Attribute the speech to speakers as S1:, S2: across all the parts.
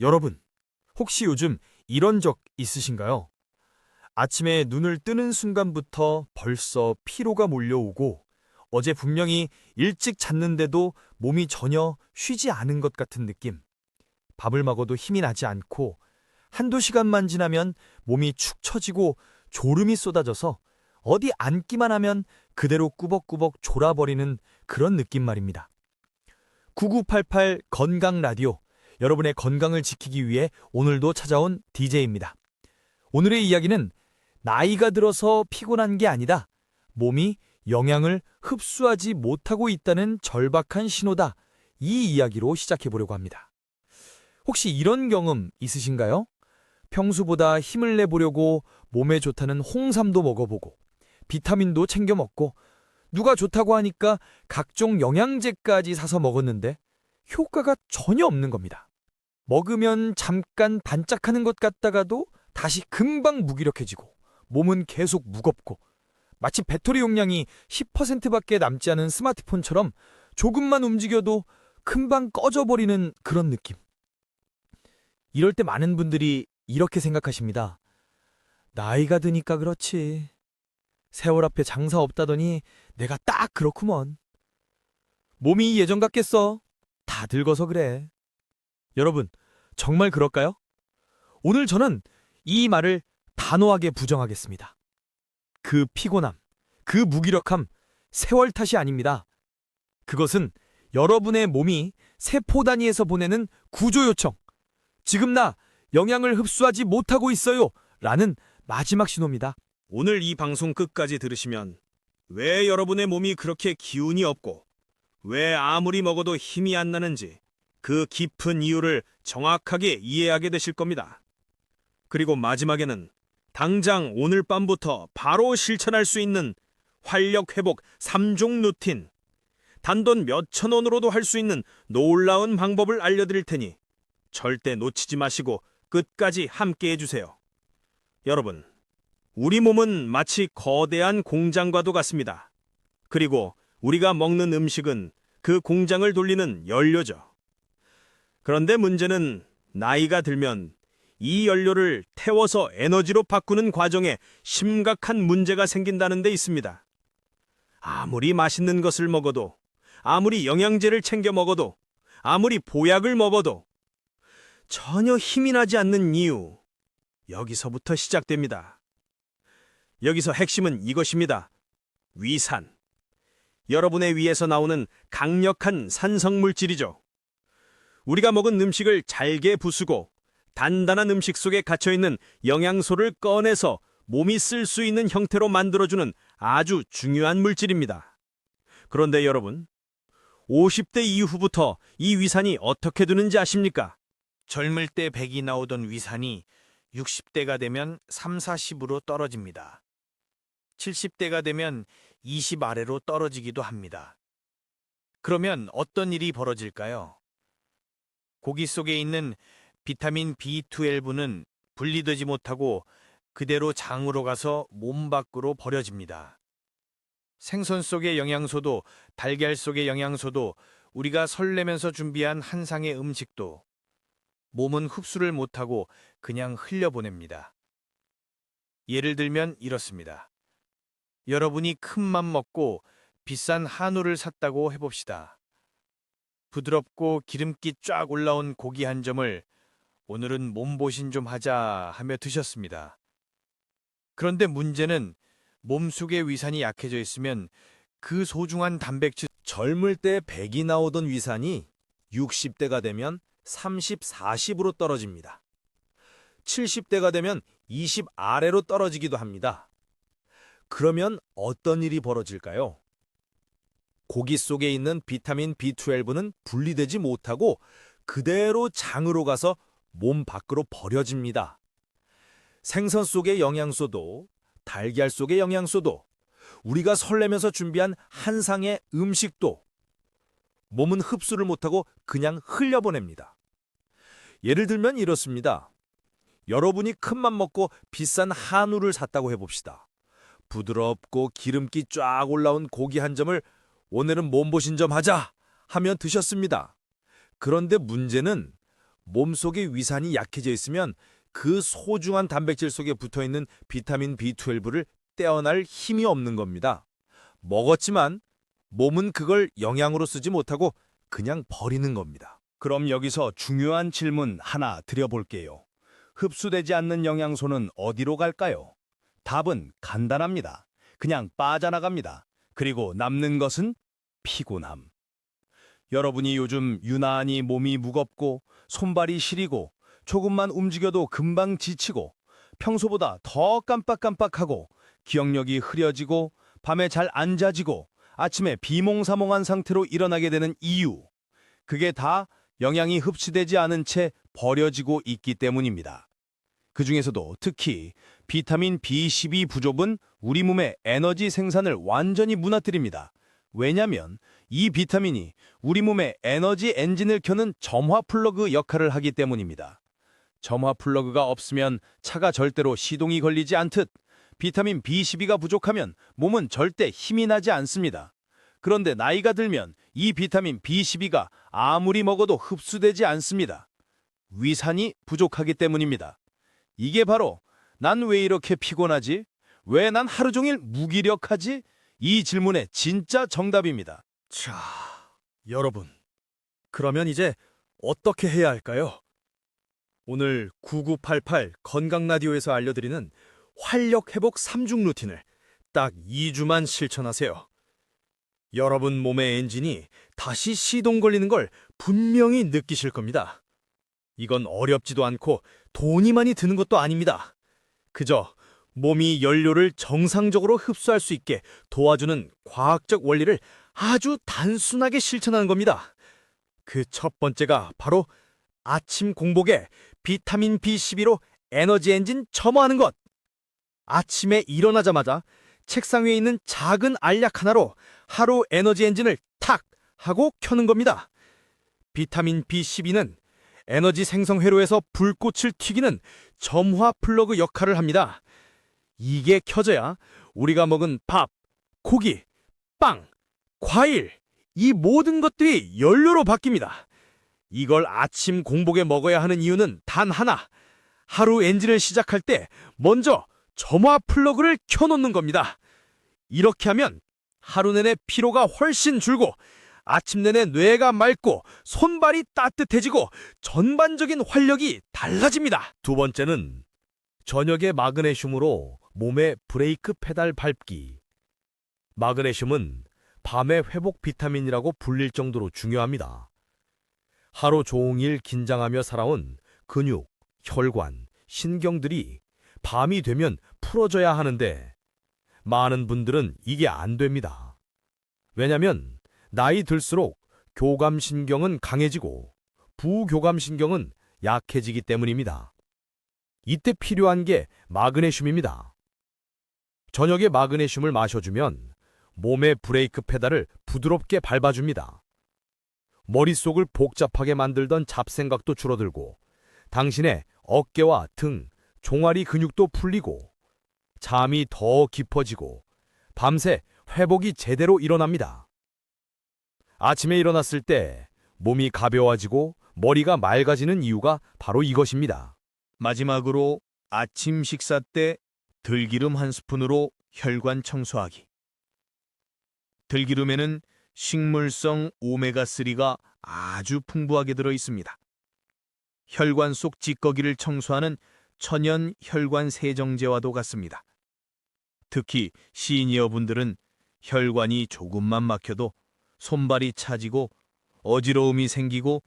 S1: 여러분, 혹시 요즘 이런 적 있으신가요? 아침에 눈을 뜨는 순간부터 벌써 피로가 몰려오고 어제 분명히 일찍 잤는데도 몸이 전혀 쉬지 않은 것 같은 느낌. 밥을 먹어도 힘이 나지 않고 한두 시간만 지나면 몸이 축 처지고 졸음이 쏟아져서 어디 앉기만 하면 그대로 꾸벅꾸벅 졸아버리는 그런 느낌 말입니다. 9988 건강 라디오. 여러분의 건강을 지키기 위해 오늘도 찾아온 DJ입니다. 오늘의 이야기는 나이가 들어서 피곤한 게 아니다. 몸이 영양을 흡수하지 못하고 있다는 절박한 신호다. 이 이야기로 시작해 보려고 합니다. 혹시 이런 경험 있으신가요? 평소보다 힘을 내보려고 몸에 좋다는 홍삼도 먹어보고 비타민도 챙겨 먹고 누가 좋다고 하니까 각종 영양제까지 사서 먹었는데 효과가 전혀 없는 겁니다. 먹으면 잠깐 반짝하는 것 같다가도 다시 금방 무기력해지고 몸은 계속 무겁고 마치 배터리 용량이 10%밖에 남지 않은 스마트폰처럼 조금만 움직여도 금방 꺼져버리는 그런 느낌. 이럴 때 많은 분들이 이렇게 생각하십니다. 나이가 드니까 그렇지. 세월 앞에 장사 없다더니 내가 딱 그렇구먼. 몸이 예전 같겠어. 다 늙어서 그래. 여러분, 정말 그럴까요? 오늘 저는 이 말을 단호하게 부정하겠습니다. 그 피곤함, 그 무기력함, 세월 탓이 아닙니다. 그것은 여러분의 몸이 세포 단위에서 보내는 구조 요청. 지금 나 영양을 흡수하지 못하고 있어요. 라는 마지막 신호입니다.
S2: 오늘 이 방송 끝까지 들으시면 왜 여러분의 몸이 그렇게 기운이 없고 왜 아무리 먹어도 힘이 안 나는지 그 깊은 이유를 정확하게 이해하게 되실 겁니다. 그리고 마지막에는 당장 오늘 밤부터 바로 실천할 수 있는 활력 회복 3종 루틴 단돈 몇천 원으로도 할 수 있는 놀라운 방법을 알려드릴 테니 절대 놓치지 마시고 끝까지 함께 해주세요. 여러분, 우리 몸은 마치 거대한 공장과도 같습니다. 그리고 우리가 먹는 음식은 그 공장을 돌리는 연료죠. 그런데 문제는 나이가 들면 이 연료를 태워서 에너지로 바꾸는 과정에 심각한 문제가 생긴다는 데 있습니다. 아무리 맛있는 것을 먹어도, 아무리 영양제를 챙겨 먹어도, 아무리 보약을 먹어도 전혀 힘이 나지 않는 이유. 여기서부터 시작됩니다. 여기서 핵심은 이것입니다. 위산. 여러분의 위에서 나오는 강력한 산성 물질이죠. 우리가 먹은 음식을 잘게 부수고 단단한 음식 속에 갇혀 있는 영양소를 꺼내서 몸이 쓸 수 있는 형태로 만들어주는 아주 중요한 물질입니다. 그런데 여러분, 50대 이후부터 이 위산이 어떻게 되는지 아십니까?
S3: 젊을 때 100이 나오던 위산이 60대가 되면 3, 40으로 떨어집니다. 70대가 되면 20 아래로 떨어지기도 합니다. 그러면 어떤 일이 벌어질까요? 고기 속에 있는 비타민 B12는 분리되지 못하고 그대로 장으로 가서 몸 밖으로 버려집니다. 생선 속의 영양소도 달걀 속의 영양소도 우리가 설레면서 준비한 한 상의 음식도 몸은 흡수를 못하고 그냥 흘려보냅니다. 예를 들면 이렇습니다. 여러분이 큰 맘 먹고 비싼 한우를 샀다고 해봅시다. 부드럽고 기름기 쫙 올라온 고기 한 점을 오늘은 몸보신 좀 하자 하며 드셨습니다. 그런데 문제는 몸속의 위산이 약해져 있으면 그 소중한 단백질
S1: 젊을 때 100이 나오던 위산이 60대가 되면 30, 40으로 떨어집니다. 70대가 되면 20 아래로 떨어지기도 합니다. 그러면 어떤 일이 벌어질까요? 고기 속에 있는 비타민 B12는 분리되지 못하고 그대로 장으로 가서 몸 밖으로 버려집니다. 생선 속의 영양소도 달걀 속의 영양소도 우리가 설레면서 준비한 한 상의 음식도 몸은 흡수를 못하고 그냥 흘려보냅니다. 예를 들면 이렇습니다. 여러분이 큰맘 먹고 비싼 한우를 샀다고 해봅시다. 부드럽고 기름기 쫙 올라온 고기 한 점을 오늘은 몸보신 좀 하자 하면 드셨습니다. 그런데 문제는
S4: 몸속의 위산이 약해져 있으면 그 소중한 단백질 속에 붙어 있는 비타민 B12를 떼어날 힘이 없는 겁니다. 먹었지만 몸은 그걸 영양으로 쓰지 못하고 그냥 버리는 겁니다.
S5: 그럼 여기서 중요한 질문 하나 드려볼게요. 흡수되지 않는 영양소는 어디로 갈까요? 답은 간단합니다. 그냥 빠져나갑니다. 그리고 남는 것은 피곤함. 여러분이 요즘 유난히 몸이 무겁고 손발이 시리고 조금만 움직여도 금방 지치고 평소보다 더 깜빡깜빡하고 기억력이 흐려지고 밤에 잘 안 자지고 아침에 비몽사몽한 상태로 일어나게 되는 이유. 그게 다 영양이 흡수되지 않은 채 버려지고 있기 때문입니다. 그 중에서도 특히 비타민 B12 부족은 우리 몸의 에너지 생산을 완전히 무너뜨립니다. 왜냐면 이 비타민이 우리 몸의 에너지 엔진을 켜는 점화 플러그 역할을 하기 때문입니다. 점화 플러그가 없으면 차가 절대로 시동이 걸리지 않듯 비타민 B12가 부족하면 몸은 절대 힘이 나지 않습니다. 그런데 나이가 들면 이 비타민 B12가 아무리 먹어도 흡수되지 않습니다. 위산이 부족하기 때문입니다. 이게 바로 난 왜 이렇게 피곤하지? 왜 난 하루 종일 무기력하지? 이 질문의 진짜 정답입니다.
S1: 자, 여러분. 그러면 이제 어떻게 해야 할까요? 오늘 9988 건강 라디오에서 알려드리는 활력 회복 3중 루틴을 딱 2주만 실천하세요. 여러분 몸의 엔진이 다시 시동 걸리는 걸 분명히 느끼실 겁니다. 이건 어렵지도 않고 돈이 많이 드는 것도 아닙니다. 그저 몸이 연료를 정상적으로 흡수할 수 있게 도와주는 과학적 원리를 아주 단순하게 실천하는 겁니다. 그 첫 번째가 바로 아침 공복에 비타민 B12로 에너지 엔진 점화하는 것. 아침에 일어나자마자 책상 위에 있는 작은 알약 하나로 하루 에너지 엔진을 탁 하고 켜는 겁니다. 비타민 B12는 에너지 생성 회로에서 불꽃을 튀기는 점화 플러그 역할을 합니다. 이게 켜져야 우리가 먹은 밥, 고기, 빵, 과일, 이 모든 것들이 연료로 바뀝니다. 이걸 아침 공복에 먹어야 하는 이유는 단 하나. 하루 엔진을 시작할 때 먼저 점화 플러그를 켜놓는 겁니다. 이렇게 하면 하루 내내 피로가 훨씬 줄고 아침 내내 뇌가 맑고 손발이 따뜻해지고 전반적인 활력이 달라집니다. 두 번째는 저녁에 마그네슘으로 몸에 브레이크 페달 밟기. 마그네슘은 밤의 회복 비타민이라고 불릴 정도로 중요합니다. 하루 종일 긴장하며 살아온 근육, 혈관, 신경들이 밤이 되면 풀어져야 하는데 많은 분들은 이게 안 됩니다. 왜냐면 나이 들수록 교감신경은 강해지고 부교감신경은 약해지기 때문입니다. 이때 필요한 게 마그네슘입니다. 저녁에 마그네슘을 마셔주면 몸의 브레이크 페달을 부드럽게 밟아줍니다. 머릿속을 복잡하게 만들던 잡생각도 줄어들고 당신의 어깨와 등, 종아리 근육도 풀리고 잠이 더 깊어지고 밤새 회복이 제대로 일어납니다. 아침에 일어났을 때 몸이 가벼워지고 머리가 맑아지는 이유가 바로 이것입니다.
S5: 마지막으로 아침 식사 때 들기름 한 스푼으로 혈관 청소하기. 들기름에는 식물성 오메가3가 아주 풍부하게 들어 있습니다. 혈관 속 찌꺼기를 청소하는 천연 혈관 세정제와도 같습니다. 특히 시니어 분들은 혈관이 조금만 막혀도 손발이 차지고 어지러움이 생기고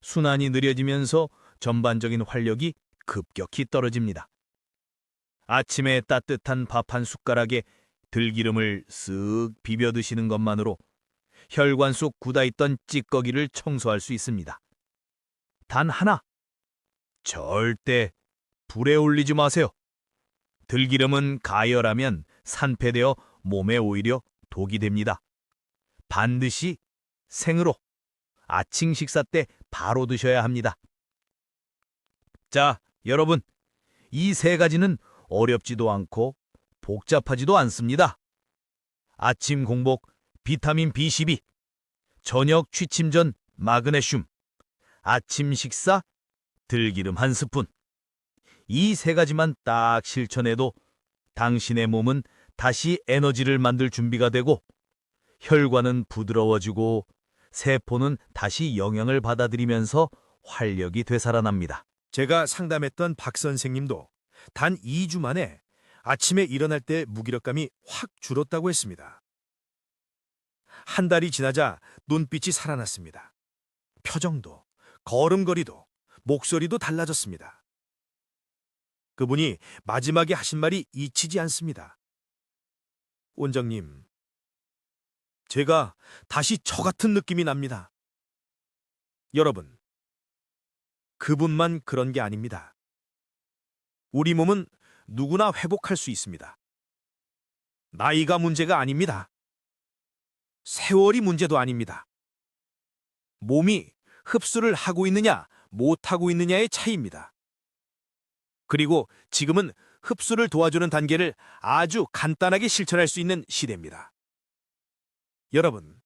S5: 순환이 느려지면서 전반적인 활력이 급격히 떨어집니다. 아침에 따뜻한 밥 한 숟가락에 들기름을 쓱 비벼 드시는 것만으로 혈관 속 굳어있던 찌꺼기를 청소할 수 있습니다. 단 하나, 절대 불에 올리지 마세요. 들기름은 가열하면 산패되어 몸에 오히려 독이 됩니다. 반드시 생으로 아침 식사 때 바로 드셔야 합니다. 자, 여러분, 이 세 가지는 어렵지도 않고 복잡하지도 않습니다. 아침 공복 비타민 B12, 저녁 취침 전 마그네슘, 아침 식사
S6: 들기름 한 스푼. 이 세 가지만 딱 실천해도 당신의 몸은 다시 에너지를 만들 준비가 되고 혈관은 부드러워지고 세포는 다시 영양을 받아들이면서 활력이 되살아납니다.
S4: 제가 상담했던 박 선생님도 단 2주 만에 아침에 일어날 때 무기력감이 확 줄었다고 했습니다. 한 달이 지나자 눈빛이 살아났습니다. 표정도, 걸음걸이도, 목소리도 달라졌습니다. 그분이 마지막에 하신 말이 잊히지 않습니다. 원장님, 제가 다시 저 같은 느낌이 납니다. 여러분, 그분만 그런 게 아닙니다. 우리 몸은 누구나 회복할 수 있습니다. 나이가 문제가 아닙니다. 세월이 문제도 아닙니다. 몸이 흡수를 하고 있느냐, 못하고 있느냐의 차이입니다. 그리고 지금은 흡수를 도와주는 단계를 아주 간단하게 실천할 수 있는 시대입니다. 여러분,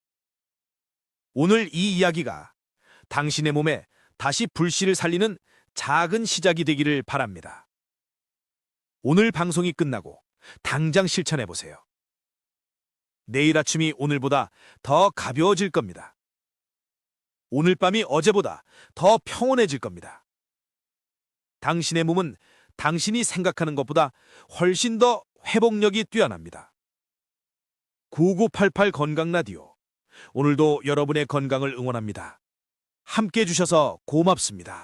S4: 오늘 이 이야기가 당신의 몸에 다시 불씨를 살리는 작은 시작이 되기를 바랍니다. 오늘 방송이 끝나고 당장 실천해 보세요. 내일 아침이 오늘보다 더 가벼워질 겁니다. 오늘 밤이 어제보다 더 평온해질 겁니다. 당신의 몸은 당신이 생각하는 것보다 훨씬 더 회복력이 뛰어납니다. 9988 건강 라디오. 오늘도 여러분의 건강을 응원합니다. 함께 해주셔서 고맙습니다.